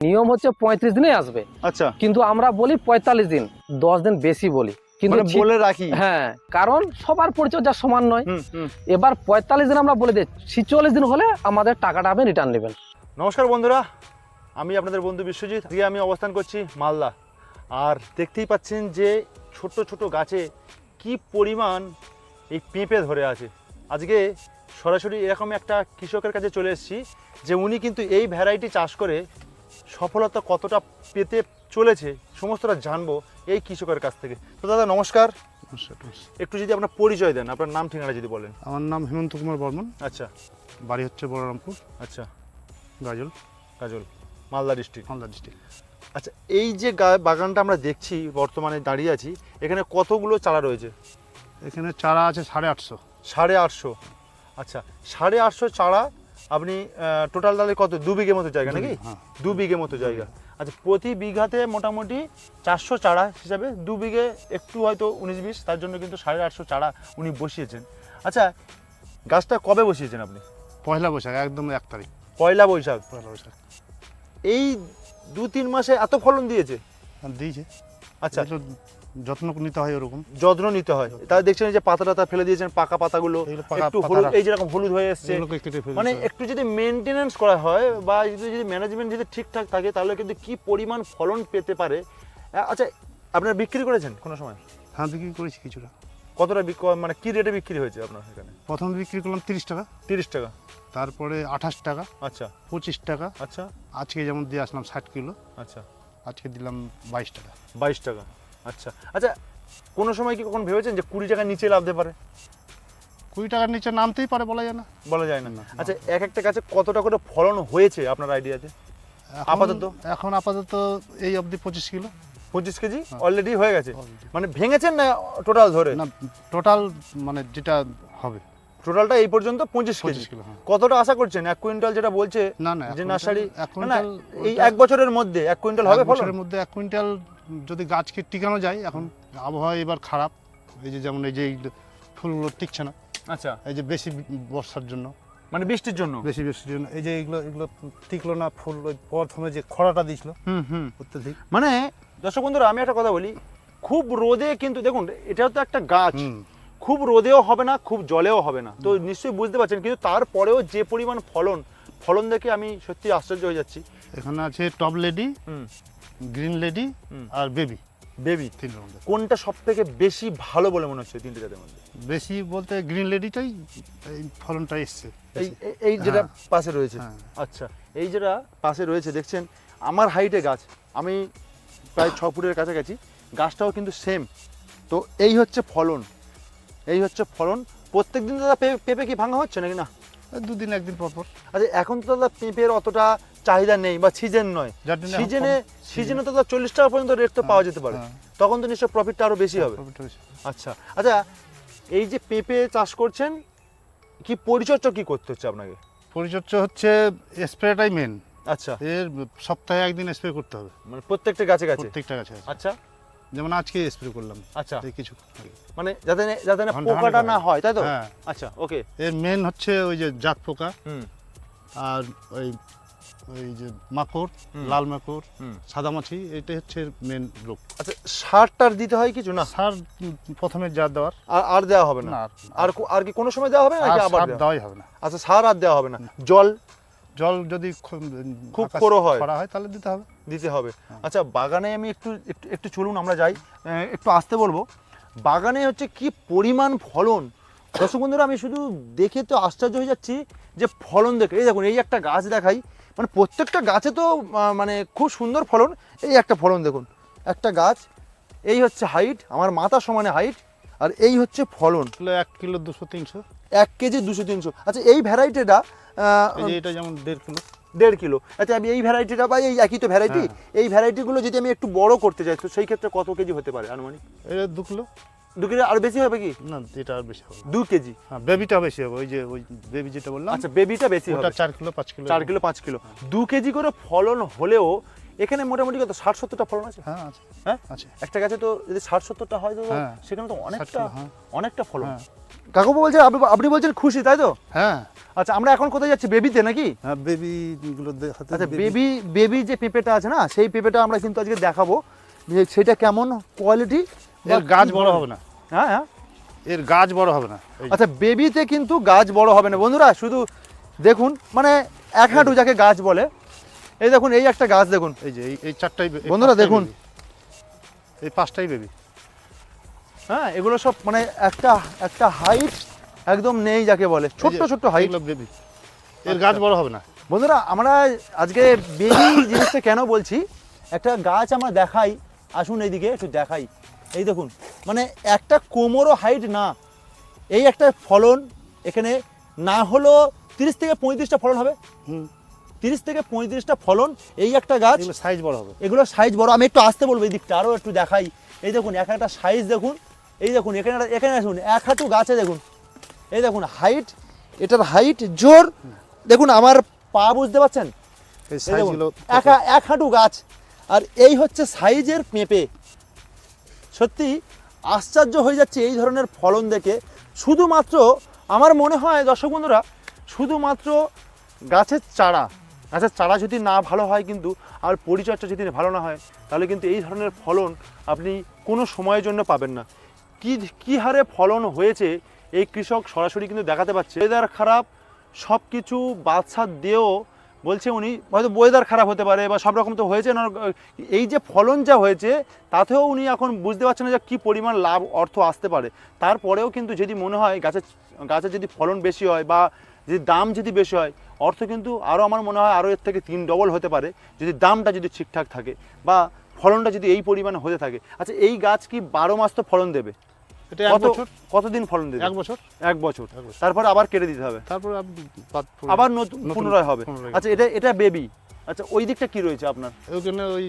নিয়ম হচ্ছে পঁয়ত্রিশ দিনে আসবে। আচ্ছা। কিন্তু আমরা বলি পঁয়তাল্লিশ দিন দশ দিন বেশি বলি। কিন্তু মানে বলে রাখি। হ্যাঁ কারণ সবার পরিচর্যা সমান নয়। এবার পঁয়তাল্লিশ দিন আমরা বলে দিই ছিচল্লিশ দিন হলে আমাদের টাকাটা আপনি রিটার্ন নেবেন। নমস্কার বন্ধুরা আমি আপনাদের বন্ধু বিশ্বজিৎ। আজকে আমি অবস্থান করছি মালদা। আর দেখতেই পাচ্ছেন যে ছোট ছোট গাছে কি পরিমাণ এই পেঁপে ধরে আছে। আজকে সরাসরি এরকম একটা কৃষকের কাছে চলে এসেছি যে উনি কিন্তু এই ভ্যারাইটি চাষ করে সফলতা কতটা পেতে চলেছে সমস্তটা জানব এই কৃষকের কাছ থেকে। তো দাদা নমস্কার। একটু যদি আপনার পরিচয় দেন আপনার নাম ঠিকানা যদি বলেন। আমার নাম হেমন্ত কুমার বর্মন। আচ্ছা। বাড়ি হচ্ছে বলরামপুর। আচ্ছা। গাজল। কাজল মালদা ডিস্ট্রিক্ট মালদা ডিস্ট্রিক্ট আচ্ছা এই যে গা- বাগানটা আমরা দেখছি বর্তমানে দাঁড়িয়ে আছি এখানে কতগুলো চারা রয়েছে? এখানে চারা আছে সাড়ে আটশো। সাড়ে আটশো। আচ্ছা সাড়ে আটশো চারা আপনি টোটাল তাহলে কত? দু বিঘে মতো জায়গা নাকি? হ্যাঁ। দু বিঘে মতো জায়গা। আচ্ছা প্রতি বিঘাতে মোটামুটি চারশো চারা হিসাবে দু বিঘে একটু হয়তো উনিশ বিশ তার জন্য কিন্তু সাড়ে আটশো চারা উনি বসিয়েছেন। আচ্ছা গাছটা কবে বসিয়েছেন আপনি? পয়লা বৈশাখ একদম এক তারিখ। পয়লা বৈশাখ। পয়লা বৈশাখ। এই দু তিন মাসে এত ফলন দিয়েছে? দিয়েছে। আচ্ছা। যত্ন নিতে হয় ওরকম? যত্ন নিতে হয়। তাহলে দেখছেন যে পাতা টাতা ফেলে দিয়েছেন পাকা পাতাগুলো একটু হলুদ এই যেরকম হলুদ হয়ে এসছে। মানে একটু যদি মেনটেনেন্স করা হয় বা যদি ম্যানেজমেন্ট যদি ঠিকঠাক থাকে তাহলে কিন্তু কি পরিমাণ ফলন পেতে পারে? আচ্ছা আপনারা বিক্রি করেছেন কোনো সময়? হ্যাঁ বিক্রি করেছি কিছুটা। কতটা বিক- মানে কি রেটে বিক্রি হয়েছে আপনার এখানে? প্রথম বিক্রি করলাম তিরিশ টাকা। তিরিশ টাকা। তারপরে আঠাশ টাকা। আচ্ছা। পঁচিশ টাকা। আচ্ছা। আজকে যেমন দিয়ে আসলাম ষাট কিলো আচ্ছা। আজকে দিলাম বাইশ টাকা। বাইশ টাকা। আচ্ছা। আচ্ছা কোনো সময় কি কখন ভেবেছেন যে কুড়ি টাকার নিচে লাভতে পারে? কুড়ি টাকার নিচে নামতেই পারে বলা যায় না। বলা যায় না। আচ্ছা এক একটা গাছে কতটা করে ফলন হয়েছে আপনার আইডিয়াতে? আপাতত? এখন আপাতত এই অবধি পঁচিশ কিলো। পঁচিশ কেজি? হ্যাঁ। অলরেডি হয়ে গেছে? মানে ভেঙেছেন না টোটাল ধরে? না টোটাল মানে যেটা হবে। টোটালটা এই পর্যন্ত পঁচিশ কেজি। হ্যাঁ। কতটা আশা করছেন? এক কুইন্টাল যেটা বলছে না না যে নার্সারি না, এই এক বছরের মধ্যে এক কুইন্টাল হবে ফলন? বছরের মধ্যে এক কুইন্টাল যদি গাছকে টিকানো যায় এখন আবহাওয়া এবার খারাপ। এই যে যেমন এই যে ফুলগুলো টিকছে না। আচ্ছা। এই যে বেশি বর্ষার জন্য। মানে বৃষ্টির জন্য? বেশি বৃষ্টির জন্য। এই যে এগুলো এগুলো টিকলো না ফুল ওই প্রথমে যে খরাটা দিয়েছিল হুম হুম। অত্যাধিক। মানে দর্শক বন্ধুরা আমি একটা কথা বলি খুব রোদে কিন্তু দেখুন এটাও তো একটা গাছ। খুব রোদেও হবে না খুব জলেও হবে না। তো নিশ্চয়ই বুঝতে পারছেন কিন্তু তারপরেও যে পরিমাণ ফলন ফলন দেখে আমি সত্যি আশ্চর্য হয়ে যাচ্ছি। এখানে আছে টপ লেডি হুম। গ্রিন লেডি হুম। আর বেবি বেবি মধ্যে। কোনটা সব থেকে বেশি ভালো বলে মনে হচ্ছে তিনটে জাতের মধ্যে? বেশি বলতে গ্রিন লেডিটাই এই ফলনটা এসছে। এই এই- যেটা হ্যাঁ। পাশে রয়েছে। হ্যাঁ। আচ্ছা এই যেটা পাশে রয়েছে দেখছেন আমার হাইটে গাছ আমি প্রায় ছ ফুটের কাছাকাছি গাছটাও কিন্তু সেম তো এই হচ্ছে ফলন। এই হচ্ছে ফলন। প্রত্যেক দিন দাদা পেঁপে কি ভাঙা হচ্ছে নাকি না? দুদিন একদিন পর পর। আচ্ছা এখন তো দাদা পেঁপের অতটা চাহিদা নেই বা সিজন নয়। সিজনে সিজনে তো চল্লিশ টাকা পর্যন্ত রেট তো পাওয়া যেতে পারে। হ্যাঁ। তখন তো নিশ্চয় প্রফিটটা আরও বেশি হবে। আচ্ছা আচ্ছা এই যে পেঁপে চাষ করছেন কি পরিচর্যা কি করতে হচ্ছে আপনাকে? পরিচর্যা হচ্ছে স্প্রেটাই মেন আচ্ছা। এর সপ্তাহে একদিন স্প্রে করতে হবে। মানে প্রত্যেকটা গাছে গাছে? প্রত্যেকটা গাছে। আচ্ছা। যেমন আজকে স্প্রে করলাম। আচ্ছা। এই কিছু মানে যাতে না- যাতে না পোকাটা না হয় তাই তো? হ্যাঁ। আচ্ছা ওকে। এর মেন হচ্ছে ওই যে জাত পোকা। হুম। আর ওই ওই যে মাকড় লাল মাকড় হুম। সাদামাছি এটাই হচ্ছে মেন রোগ। আচ্ছা সারটার দিতে হয় কিছু না? সার প্রথমে যা দেওয়ার। আর আর দেওয়া হবে না? না আর- আর কি কোনো সময় দেওয়া হবে নাকি আবার? দেওয়াই হবে না। আচ্ছা সার আর দেওয়া হবে না। জল? জল যদি খুব খরো হয়। খরা হয় তাহলে দিতে হবে। দিতে হবে। হ্যাঁ। আচ্ছা বাগানে আমি একটু একটু একটু চলুন আমরা যাই। একটু আসতে বলব। বাগানে হচ্ছে কি পরিমাণ ফলন? দর্শক বন্ধুরা আমি শুধু দেখে তো আশ্চর্য হয়ে যাচ্ছি যে ফলন দেখে। এই দেখুন এই একটা গাছ দেখাই। মানে প্রত্যেকটা গাছে তো মানে খুব সুন্দর ফলন। এই একটা ফলন দেখুন। একটা গাছ এই হচ্ছে হাইট আমার মাথা সমানে হাইট আর এই হচ্ছে ফলন। এক কিলো দুশো তিনশো। এক কেজি দুশো তিনশো। আচ্ছা এই ভ্যারাইটিটা এটা যেমন দেড় কিলো। দেড় কিলো। আচ্ছা আমি এই ভ্যারাইটিটা পাই এই একই তো ভ্যারাইটি। এই ভ্যারাইটিগুলো যদি আমি একটু বড় করতে চাই তো সেই ক্ষেত্রে কত কেজি হতে পারে আনুমানিক? এটা দু কিলো। দু কেজি আর বেশি হবে কি? না এটা আর বেশি হবে দু কেজি। হ্যাঁ বেবিটা বেশি হবে ওই যে ওই বেবি যেটা বললাম। আচ্ছা বেবিটা বেশি ওটা হবে। চার কিলো পাঁচ কিলো। চার কিলো পাঁচ কিলো। দু কেজি করে ফলন হলেও এখানে মোটামুটি কত ষাট সত্তরটা ফলন আছে? হ্যাঁ আছে। হ্যাঁ? আছে। একটা গাছে তো যদি ষাট সত্তরটা হয় তো হ্যাঁ। সেখানে তো অনেকটা হ্যাঁ। অনেকটা ফলন। হ্যাঁ। কাকু বলছেন আপনি আপনি বলছেন খুশি তাই তো? হ্যাঁ। আচ্ছা আমরা এখন কোথায় যাচ্ছি বেবিতে নাকি? হ্যাঁ বেবি গুলো দেখাতে আচ্ছা বেবি। বেবি যে পেঁপেটা আছে না সেই পেঁপেটা আমরা কিন্তু আজকে দেখাবো যে সেটা কেমন কোয়ালিটি এর গাছ বড় হবে না। হ্যাঁ হ্যাঁ। এর গাছ বড় হবে না। আচ্ছা বেবিতে কিন্তু গাছ বড় হবে না। বন্ধুরা শুধু দেখুন মানে এক হাঁটু যাকে গাছ বলে এই দেখুন এই একটা গাছ দেখুন। এই যে এই চারটাই বন্ধুরা দেখুন। এই পাঁচটাই বেবি হ্যাঁ এগুলো সব মানে একটা একটা হাইট একদম নেই যাকে বলে। ছোট্ট ছোট্ট হাইট বেবি এর গাছ বড় হবে না। বন্ধুরা আমরা আজকে বেবি জিনিসটা কেন বলছি? একটা গাছ আমরা দেখাই। আসুন এইদিকে একটু দেখাই। এই দেখুন মানে একটা কোমরও হাইট না। এই একটা ফলন এখানে না হলো তিরিশ থেকে পঁয়ত্রিশটা ফলন হবে। হুম। তিরিশ থেকে পঁয়ত্রিশটা ফলন এই একটা গাছ সাইজ বড় হবে। এগুলো সাইজ বড়। আমি একটু আসতে বলব এই দিকটা আরও একটু দেখাই। এই দেখুন এক একটা সাইজ দেখুন। এই দেখুন এখানে এখানে আসুন এক হাঁটু গাছে দেখুন। এই দেখুন হাইট এটার হাইট জোর। দেখুন আমার পা বুঝতে পারছেন? দেখুন, এক এক হাঁটু গাছ। আর এই হচ্ছে সাইজের পেঁপে। সত্যি আশ্চর্য হয়ে যাচ্ছে এই ধরনের ফলন দেখে। শুধুমাত্র আমার মনে হয় দর্শক বন্ধুরা শুধুমাত্র গাছের চারা। গাছের চারা যদি না ভালো হয় কিন্তু আর পরিচর্যা যদি ভালো না হয়, তাহলে কিন্তু এই ধরনের ফলন আপনি কোনো সময়ের জন্য পাবেন না। কি, কী হারে ফলন হয়েছে এই কৃষক সরাসরি কিন্তু দেখাতে পারছে। ওয়েদার খারাপ সব কিছু বাদশাহ দিয়েও বলছে উনি, হয়তো ওয়েদার খারাপ হতে পারে বা সব রকম তো হয়েছে না, এই যে ফলন যা হয়েছে, তাতেও উনি এখন বুঝতে পারছেন না যে কী পরিমাণ লাভ, অর্থ আসতে পারে। তারপরেও কিন্তু যদি মনে হয় গাছের গাছের যদি ফলন বেশি হয় বা যদি দাম যদি বেশি হয় অর্থ কিন্তু আরও আমার মনে হয় আরও এর থেকে তিন ডবল হতে পারে। যদি দামটা যদি ঠিকঠাক থাকে বা ফলনটা যদি এই পরিমাণে হতে থাকে। আচ্ছা এই গাছ কি বারো মাস তো ফলন দেবে? কত কতদিন ফলন দেবে? এক বছর? এক বছর। তারপর আবার কেটে দিতে হবে। তারপর আবার নতুন পুনরায় হবে। আচ্ছা এটা এটা বেবি আচ্ছা ওই দিকটা কি রয়েছে আপনার? ওখানে ওই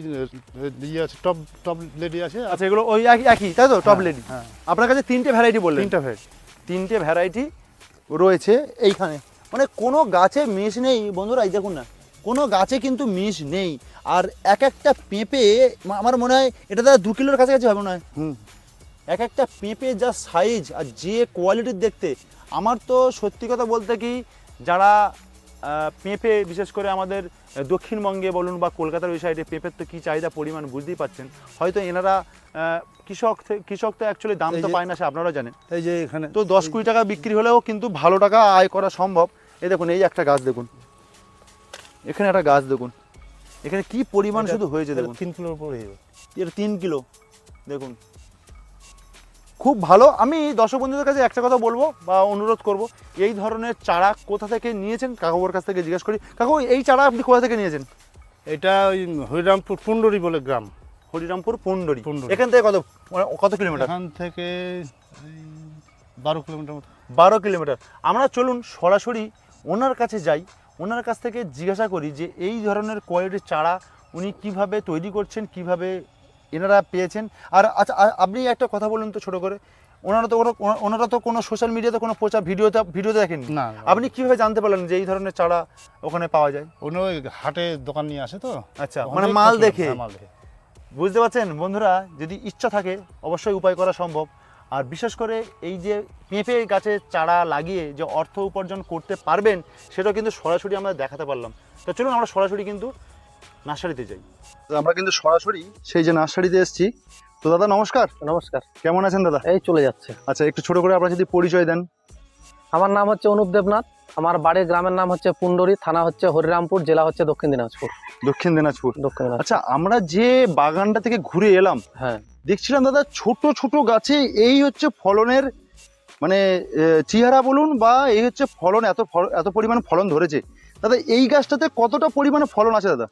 ইয়ে আছে টপ টপ লেডি আছে আচ্ছা এগুলো ওই একই একই তাই তো? টপ লেডি হ্যাঁ। আপনার কাছে তিনটে ভ্যারাইটি বললেন। তিনটা ভেট তিনটে ভ্যারাইটি রয়েছে এইখানে। মানে কোনো গাছে মেষ নেই বন্ধুরা এই দেখুন না। কোনো গাছে কিন্তু মেষ নেই। আর এক একটা পেঁপে আমার মনে হয় এটা দাদা দু কিলোর কাছাকাছি হবে মনে হয়। হুম। এক একটা পেঁপে যা সাইজ আর যে কোয়ালিটির দেখতে আমার তো সত্যি কথা বলতে কি যারা পেঁপে বিশেষ করে আমাদের দক্ষিণবঙ্গে বলুন বা কলকাতার ওই সাইডে পেঁপের তো কী চাহিদা পরিমাণ বুঝতেই পাচ্ছেন হয়তো এনারা কৃষক কৃষক তো অ্যাকচুয়ালি দাম তো পায় না সে আপনারা জানেন। এই যে এখানে তো দশ কুড়ি টাকা বিক্রি হলেও কিন্তু ভালো টাকা আয় করা সম্ভব। এই দেখুন এই একটা গাছ দেখুন। এখানে একটা গাছ দেখুন। এখানে কি পরিমাণ শুধু হয়েছে দেখুন। তিন কিলোর উপর হয়ে যাবে। এটা তিন কিলো। দেখুন। খুব ভালো। আমি দর্শক বন্ধুদের কাছে একটা কথা বলব বা অনুরোধ করব এই ধরনের চারা কোথা থেকে নিয়েছেন? কাকুর কাছ থেকে জিজ্ঞেস করি। কাকু এই চারা আপনি কোথা থেকে নিয়েছেন? এটা ওই হরিরামপুর পুন্ডরি বলে গ্রাম। হরিরামপুর পন্ডরি। পন্ডরী। এখান থেকে কত মানে কত কিলোমিটার? এখান থেকে বারো কিলোমিটার মতো। বারো কিলোমিটার। আমরা চলুন সরাসরি ওনার কাছে যাই। ওনার কাছ থেকে জিজ্ঞাসা করি যে এই ধরনের কোয়ালিটির চারা উনি কীভাবে তৈরি করছেন কীভাবে এনারা পেয়েছেন। আর আচ্ছা আপনি একটা কথা বলুন তো ছোট করে। ওনারা তো কোনো ওনারা তো কোনো সোশ্যাল মিডিয়াতে কোনো প্রচার ভিডিওতে ভিডিওতে দেখেন না আপনি কীভাবে জানতে পারলেন যে এই ধরনের চারা ওখানে পাওয়া যায়? অন্য ওই হাটে দোকান নিয়ে আসে তো। আচ্ছা মানে মাল দেখে। হ্যাঁ, মাল দেখে। বুঝতে পারছেন? বন্ধুরা যদি ইচ্ছা থাকে অবশ্যই উপায় করা সম্ভব। আর বিশেষ করে এই যে পেঁপে গাছের চারা লাগিয়ে যে অর্থ উপার্জন করতে পারবেন সেটা কিন্তু সরাসরি আমরা দেখাতে পারলাম। তো চলুন আমরা সরাসরি কিন্তু নার্সারিতে যাই। আমরা কিন্তু সরাসরি সেই যে নার্সারিতে এসেছি। তো দাদা নমস্কার। নমস্কার। কেমন আছেন দাদা? এই চলে যাচ্ছে। আচ্ছা একটু ছোট করে আপনারা যদি পরিচয় দেন। আমার নাম হচ্ছে অনুপ দেবনাথ। আমার বাড়ির গ্রামের নাম হচ্ছে পুন্ডরি থানা হচ্ছে হরিরামপুর জেলা হচ্ছে দক্ষিণ দিনাজপুর। দক্ষিণ দিনাজপুর। দক্ষিণ দিনাজপুর। আচ্ছা আমরা যে বাগানটা থেকে ঘুরে এলাম হ্যাঁ। দেখছিলাম দাদা ছোট ছোট গাছে এই হচ্ছে ফলনের মানে চেহারা বলুন বা এই হচ্ছে ফলন এত ফল- এত পরিমাণ ফলন ধরেছে। দাদা এই গাছটাতে কতটা পরিমাণে ফলন আছে দাদা?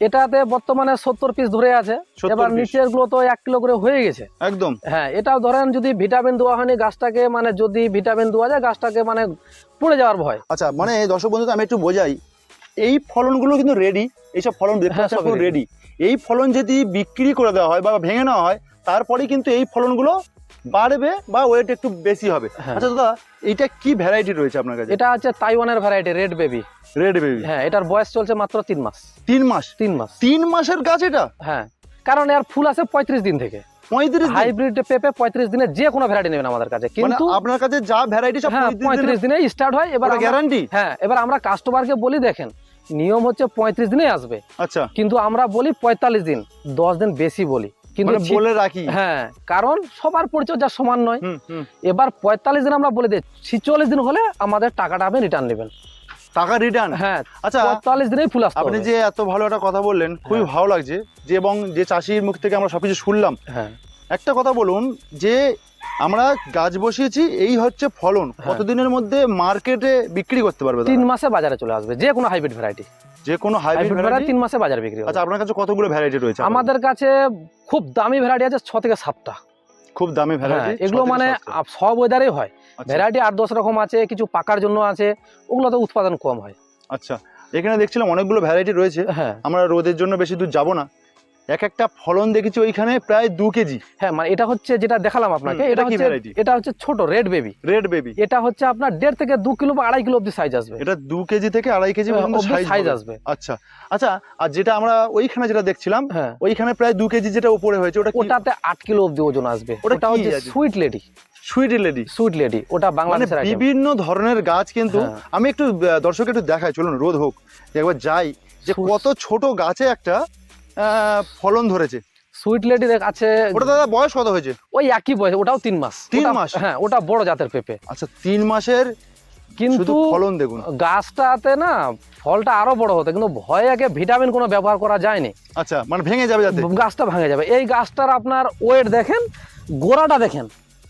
এটাতে বর্তমানে সত্তর পিস ধরে আছে। এবার। নিচেরগুলো তো এক কিলো করে হয়ে গেছে। একদম। হ্যাঁ এটাও ধরেন যদি ভিটামিন দেওয়া হয়নি গাছটাকে মানে যদি ভিটামিন দেওয়া যায় গাছটাকে মানে পড়ে যাওয়ার ভয়। আচ্ছা মানে দর্শক বন্ধুকে আমি একটু বোঝাই এই ফলনগুলো কিন্তু রেডি এইসব ফলন হ্যাঁ, রেডি এই ফলন যদি বিক্রি করে দেওয়া হয় বা ভেঙে নেওয়া হয় তারপরে কিন্তু এই ফলনগুলো বাড়বে বা ওয়েট একটু বেশি হবে। হ্যাঁ। আচ্ছা দাদা এইটা কি ভ্যারাইটি রয়েছে আপনার কাছে? এটা হচ্ছে তাইওয়ানের variety red baby red baby হ্যাঁ এটার বয়স চলছে মাত্র তিন মাস। তিন মাস? তিন মাস। তিন মাসের গাছ এটা? হ্যাঁ কারণ এর ফুল আছে পঁয়ত্রিশ দিন থেকে। পঁয়ত্রিশ হাইব্রিড পেঁপে পঁয়ত্রিশ দিনে যে কোনো ভ্যারাইটি নেবেন আমাদের কাছে। মানে কিন্তু আপনার কাছে যা ভ্যারাইটি সব হ্যাঁ পঁয়ত্রিশ দিনে স্টার্ট হয়। এবার গ্যারান্টি হ্যাঁ এবার আমরা কাস্টমারকে বলি দেখেন নিয়ম হচ্ছে পঁয়ত্রিশ দিনে আসবে। আচ্ছা। কিন্তু আমরা বলি পঁয়তাল্লিশ দিন দশ দিন বেশি বলি। কিন্তু মানে বলে রাখি। হ্যাঁ কারণ সবার পরিচর্যা সমান নয়। এবার পঁয়তাল্লিশ দিন আমরা বলে দিই ছিচল্লিশ দিন হলে আমাদের টাকাটা আপনি রিটার্ন নেবেন। টাকা রিটার্ন হ্যাঁ আচ্ছা পঁয়তাল্লিশ দিনেই ফুল আসতে আপনি যে এত ভালো একটা কথা বললেন খুবই হ্যাঁ। ভালো লাগছে যে এবং যে চাষির মুখ থেকে আমরা সবকিছু শুনলাম। হ্যাঁ। একটা কথা বলুন যে আমরা গাছ বসিয়েছি এই হচ্ছে ফলন। হ্যাঁ। কতদিনের মধ্যে মার্কেটে বিক্রি করতে পারবে তিন মাসে বাজারে চলে আসবে যে কোনো হাইব্রিড ভ্যারাইটি যে কোনো হাইব্রিড ভেরাইটি ভ্যারাইটি তিন মাসে বাজার বিক্রি আচ্ছা আপনার কাছে কতগুলো ভ্যারাইটি রয়েছে আমাদের কাছে খুব দামি ভ্যারাইটি আছে ছ থেকে সাতটা। খুব দামি ভেরাইটি ভ্যারাইটি এগুলো মানে সব ওয়েদারে হয়। ভেরাইটি ভ্যারাইটি আট দশ রকম আছে কিছু পাকার জন্য আছে ওগুলো তো উৎপাদন কম হয়। আচ্ছা এখানে দেখছিলাম অনেকগুলো ভ্যারাইটি রয়েছে। হ্যাঁ। আমরা রোদের জন্য বেশি দূর যাব না। এক একটা ফলন দেখেছি ওইখানে প্রায় দু কেজি। হ্যাঁ মানে এটা হচ্ছে যেটা দেখালাম আপনাকে এটা কি হচ্ছে এটা হচ্ছে ছোট রেড বেবি রেড বেবি এটা হচ্ছে আপনার দেড় থেকে দু কিলো বা আড়াই কিলো অব্দি সাইজ আসবে। এটা দু কেজি থেকে আড়াই কেজি সাইজ আসবে। আচ্ছা আচ্ছা আর যেটা আমরা ওইখানে যেটা দেখছিলাম হ্যাঁ। ওইখানে প্রায় দু কেজি যেটা উপরে হয়েছে ওটা ওটাতে আট কিলো অব্দি ওজন আসবে। ওটা হচ্ছে sweet lady sweet lady sweet lady ওটা মানে বাংলাদেশের বিভিন্ন ধরনের গাছ কিন্তু হ্যাঁ। আমি একটু দর্শক একটু দেখাই চলুন রোদ হোক একবার যাই যে কত ছোট গাছে একটা ফলন ধরেছে। সুইট লেডি আছে ওটা দাদা বয়স কত হয়েছে? ওই একই বয়স ওটাও তিন মাস। তিন মাস? হ্যাঁ ওটা বড় জাতের পেঁপে। আচ্ছা তিন মাসের কিন্তু ফলন দেখুন। গাছটাতে না ফলটা আরও বড় হতো কিন্তু ভয়ে আগে ভিটামিন কোনো ব্যবহার করা যায়নি। আচ্ছা মানে ভেঙে যাবে গাছটা ভাঙে যাবে। এই গাছটার আপনার ওয়েট দেখেন গোড়াটা দেখেন।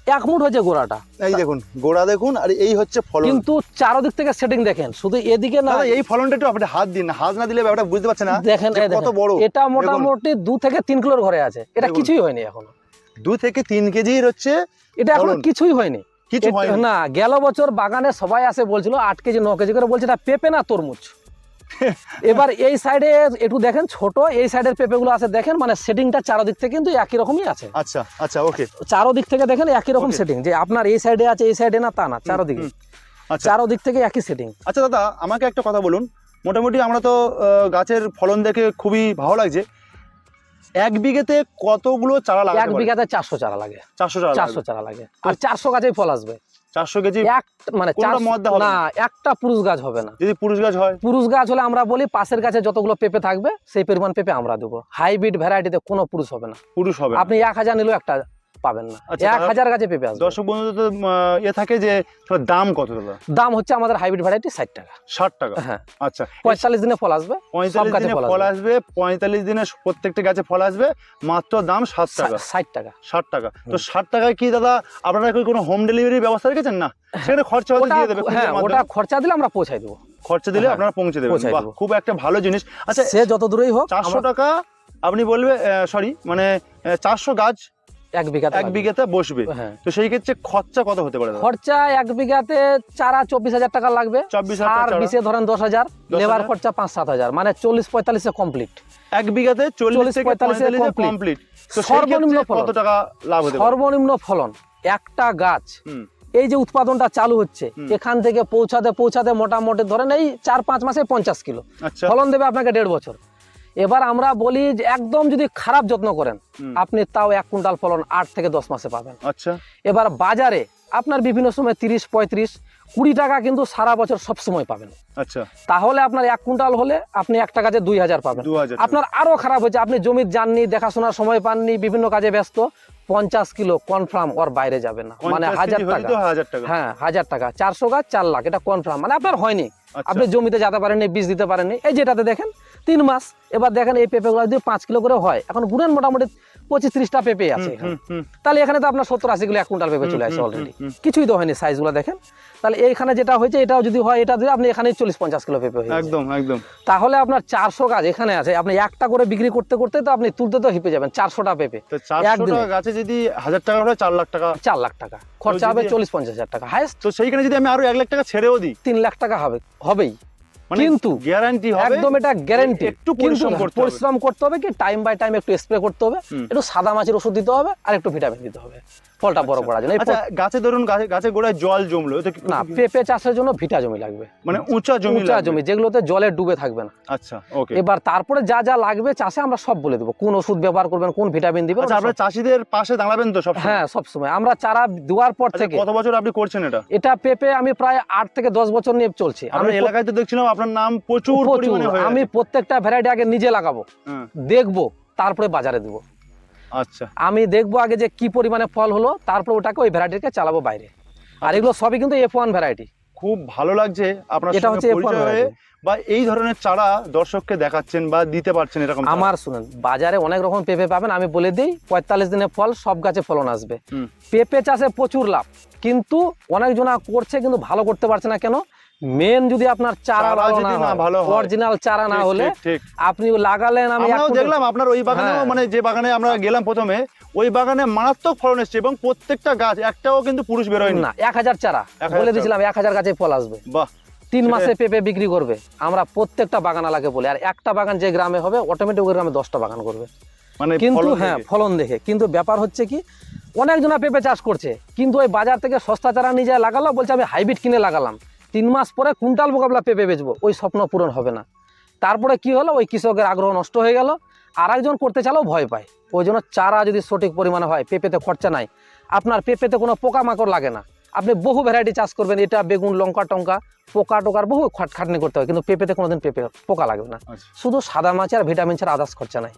এক মুঠ হচ্ছে গোড়াটা। এই দেখুন গোড়া দেখুন আর এই হচ্ছে ফলন। কিন্তু চারোদিক থেকে সেটিং দেখেন শুধু এদিকে না এই ফলনটা একটু আপনি হাত দিন হাত না দিলে ব্যাপারটা বুঝতে পারছেন না। দেখেন কত বড়। এটা মোটামুটি দু থেকে তিন কিলোর ঘরে আছে। এটা কিছুই হয়নি এখনও। দু থেকে তিন কেজির হচ্ছে এটা এখনও কিছুই হয়নি। কিছু না গেল বছর বাগানে সবাই আসে বলছিল আট কেজি ন কেজি করে বলছে এটা পেঁপে না তরমুজ? এবার এই সাইডে একটু দেখেন ছোট এই সাইডের পেঁপেগুলো আছে দেখেন মানে সেটিংটা চারোদিক থেকে কিন্তু একই রকমই আছে। আচ্ছা আচ্ছা ওকে চারোদিক থেকে দেখেন একই রকম সেটিং যে আপনার এই সাইডে আছে এই সাইডে না তা না চারোদিকে। আচ্ছা। চারোদিক থেকে একই সেটিং আচ্ছা দাদা আমাকে একটা কথা বলুন। মোটামুটি আমরা তো গাছের ফলন দেখে খুবই ভালো লাগছে। এক বিঘেতে কতগুলো চারা লাগে এক বিঘাতে চারশো চারা লাগে। চারশো চারা চারশো চারা লাগে। আর চারশো গাছেই ফল আসবে। চারশো কেজি এক মানে না একটা পুরুষ গাছ হবে না। যদি পুরুষ গাছ হয়? পুরুষ গাছ হলে আমরা বলি পাশের গাছে যতগুলো পেঁপে থাকবে সেই পরিমাণ পেঁপে আমরা দেবো। হাইব্রিড ভ্যারাইটিতে কোনো পুরুষ হবে না। পুরুষ হবে আপনি এক হাজার নিলেও একটা পাবেন না। আচ্ছা, এক হাজার গাছে পেঁপে আসবে। দর্শক বন্ধুদের তো ইয়ে থাকে যে দাম কত দাদা? দাম হচ্ছে আমাদের হাইব্রিড ভ্যারাইটি ষাট টাকা। ষাট টাকা? হ্যাঁ। আচ্ছা পঁয়তাল্লিশ দিনে ফল আসবে পঁয়তাল্লিশ দিনে ফল আসবে। পঁয়তাল্লিশ দিনে প্রত্যেকটা গাছে ফল আসবে মাত্র দাম সাত টাকা। ষাট টাকা। ষাট টাকা। তো ষাট টাকায় কি দাদা আপনারা কি কোনো হোম ডেলিভারির ব্যবস্থা রেখেছেন? না সেখানে খরচা দিয়ে দেবে হ্যাঁ ওটা খরচা দিলে আমরা পৌঁছাই দেবো। খরচা দিলে হ্যাঁ, আপনারা পৌঁছে দেবেন। দেবো। খুব একটা ভালো জিনিস। আচ্ছা সে যত দূরেই হোক চারশো টাকা আপনি বলবে সরি মানে চারশো গাছ এক বিঘাতে এক বিঘাতে বসবে। হ্যাঁ। তো সেই ক্ষেত্রে খরচা কত হতে পারে খরচা এক বিঘাতে চারা চব্বিশ হাজার টাকা লাগবে। আর বিশে ধরেন দশ হাজার লেবার খরচা পাঁচ সাত হাজার মানে চল্লিশ পঁয়তাল্লিশে কমপ্লিট এক বিঘাতে চল্লিশ 40 থেকে 45 এ পঁয়তাল্লিশে কমপ্লিট সর্বনিম্ন কত ফলন। টাকা লাভ হতে সর্বনিম্ন ফলন একটা গাছ। এই যে উৎপাদনটা চালু হচ্ছে এখান থেকে পৌঁছাতে পৌঁছাতে মোটামুটি ধরেন এই চার পাঁচ মাসে পঞ্চাশ কিলো। আচ্ছা। ফলন দেবে আপনাকে দেড় বছর। এবার আমরা বলি যে একদম যদি খারাপ যত্ন করেন আপনি তাও এক কুইন্টাল ফলন আট থেকে দশ মাসে পাবেন। আচ্ছা। এবার বাজারে আপনার বিভিন্ন সময় তিরিশ পঁয়ত্রিশ কুড়ি টাকা কিন্তু সারা বছর সব সময় পাবেন। আচ্ছা। তাহলে আপনার এক কুইন্টাল হলে আপনি এক টাকাতে দুই হাজার পাবেন। আপনার আরও খারাপ হয়েছে আপনি জমির যাননি দেখাশোনার সময় পাননি বিভিন্ন কাজে ব্যস্ত পঞ্চাশ কিলো কনফার্ম ওর বাইরে যাবে না। মানে হাজার টাকা। তো হাজার টাকা। হ্যাঁ হাজার টাকা। চারশো গাছ চার লাখ এটা কনফার্ম। মানে আপনার হয়নি। আচ্ছা। আপনি জমিতে যেতে পারেননি বীজ দিতে পারেননি। এই যেটাতে দেখেন তিন মাস। এবার দেখেন এই পেঁপেগুলো যদি পাঁচ কিলো করে হয় এখন গুণেন মোটামুটি পঁচিশ ত্রিশটা পেঁপে আছে এখানে। তাহলে এখানে তো আপনার সত্তর আশি কিলো এক কুইন্টাল পেঁপে চলে আসে অলরেডি কিছুই তো হয়নি সাইজগুলো দেখেন। তাহলে এইখানে যেটা হয়েছে এটাও যদি হয় এটা যদি আপনি এখানে চল্লিশ পঞ্চাশ কিলো পেঁপে হয়ে একদম একদম। তাহলে আপনার চারশো গাছ এখানে আছে। আপনি একটা করে বিক্রি করতে করতে তো আপনি তুলতে তো হিপে যাবেন চারশোটা পেঁপে। গাছে যদি হাজার টাকা হলে চার লাখ টাকা। চার লাখ টাকা। খরচা হবে চল্লিশ পঞ্চাশ হাজার টাকা। হায়েস্ট তো সেইখানে যদি আমি আরও এক লাখ টাকা ছেড়েও দিই? তিন লাখ টাকা হবে হবেই। কিন্তু গ্যারান্টি হবে একদম এটা গ্যারান্টি একটু পরিশ্রম করতে। পরিশ্রম করতে হবে কি? টাইম বাই টাইম একটু স্প্রে করতে হবে। একটু সাদা মাছের ওষুধ দিতে হবে আর একটু ভিটামিন দিতে হবে। ফলটা বড় করার জন্য। আচ্ছা গাছে ধরুন গাছে গাছে গোড়ায় জল জমলো না পেঁপে চাষের জন্য ভিটা জমি লাগবে। মানে উঁচা জমি উঁচা জমি যেগুলোতে জলে ডুবে থাকবে না। আচ্ছা ওকে এবার তারপরে যা যা লাগবে চাষে আমরা সব বলে দেবো। কোন ওষুধ ব্যবহার করবেন কোন ভিটামিন দিবেন আচ্ছা আপনারা চাষিদের পাশে দাঁড়াবেন তো সব হ্যাঁ সব সময় আমরা চারা দেওয়ার পর আচ্ছা, থেকে কত বছর আপনি করছেন এটা? এটা পেঁপে আমি প্রায় আট থেকে দশ বছর নিয়ে চলছি। আমি এলাকায় তো দেখছিলাম আপনার নাম প্রচুর পরিমাণে হয়ে আমি প্রত্যেকটা ভ্যারাইটি আগে নিজে লাগাবো। হ্যাঁ, দেখব তারপরে বাজারে দেবো। আচ্ছা। আমি দেখব আগে যে কি পরিমাণে ফল হলো তারপর ওটাকে ওই ভ্যারাইটিকে চালাবো বাইরে। আর এগুলো সবই কিন্তু এফ ওয়ান ভ্যারাইটি খুব ভালো লাগছে আপনার এটা হচ্ছে F1 পরিচয় বা এই ধরনের চারা দর্শককে দেখাচ্ছেন বা দিতে পারছেন এরকম আমার শুনুন বাজারে অনেক রকম পেঁপে পাবেন আমি বলে দিই পঁয়তাল্লিশ দিনে ফল সব গাছে ফলন আসবে। পেঁপে চাষে প্রচুর লাভ কিন্তু অনেকজনা করছে কিন্তু ভালো করতে পারছে না কেন? মেন যদি আপনার চারা ভালো না ভালো হয় হয়। অরিজিনাল চারা না হলে। আপনি লাগালেন আমি দেখলাম আপনার ওই বাগানেও হ্যাঁ। মানে যে বাগানে আমরা গেলাম প্রথমে ওই বাগানে মারাত্মক ফলন এসছে এবং প্রত্যেকটা গাছ একটাও কিন্তু পুরুষ বেরোয়নি। না এক হাজার চারা। বলে দিয়েছিলাম এক হাজার গাছে ফল আসবে। বাহ তিন মাসে পেঁপে বিক্রি করবে। আমরা প্রত্যেকটা বাগান আলাকে বলি আর একটা বাগান যে গ্রামে হবে অটোমেটিক ওই গ্রামে দশটা বাগান করবে। মানে কিন্তু হ্যাঁ ফলন দেখে। কিন্তু ব্যাপার হচ্ছে কি অনেকজনা পেঁপে চাষ করছে কিন্তু ওই বাজার থেকে সস্তা চারা নিয়ে যায় লাগালো বলছে আমি হাইব্রিড কিনে লাগালাম। তিন মাস পরে কুইন্টাল মোকাবলা পেঁপে বেচবো ওই স্বপ্ন পূরণ হবে না। তারপরে কি হলো? ওই কৃষকের আগ্রহ নষ্ট হয়ে গেল আর একজন করতে চালেও ভয় পায়। ওই জন্য চারা যদি সঠিক পরিমাণে হয় পেঁপেতে খরচা নাই। আপনার পেঁপেতে কোনো পোকামাকড় লাগে না। আপনি বহু ভ্যারাইটি চাষ করবেন এটা বেগুন লঙ্কা টঙ্কা পোকা টোকার বহু খাটখাটনি করতে হয় কিন্তু পেঁপেতে কোনোদিন পেঁপে পোকা লাগবে না। আচ্ছা। শুধু সাদা মাছ আর ভিটামিন ছাড়া আদার্স খরচা নাই।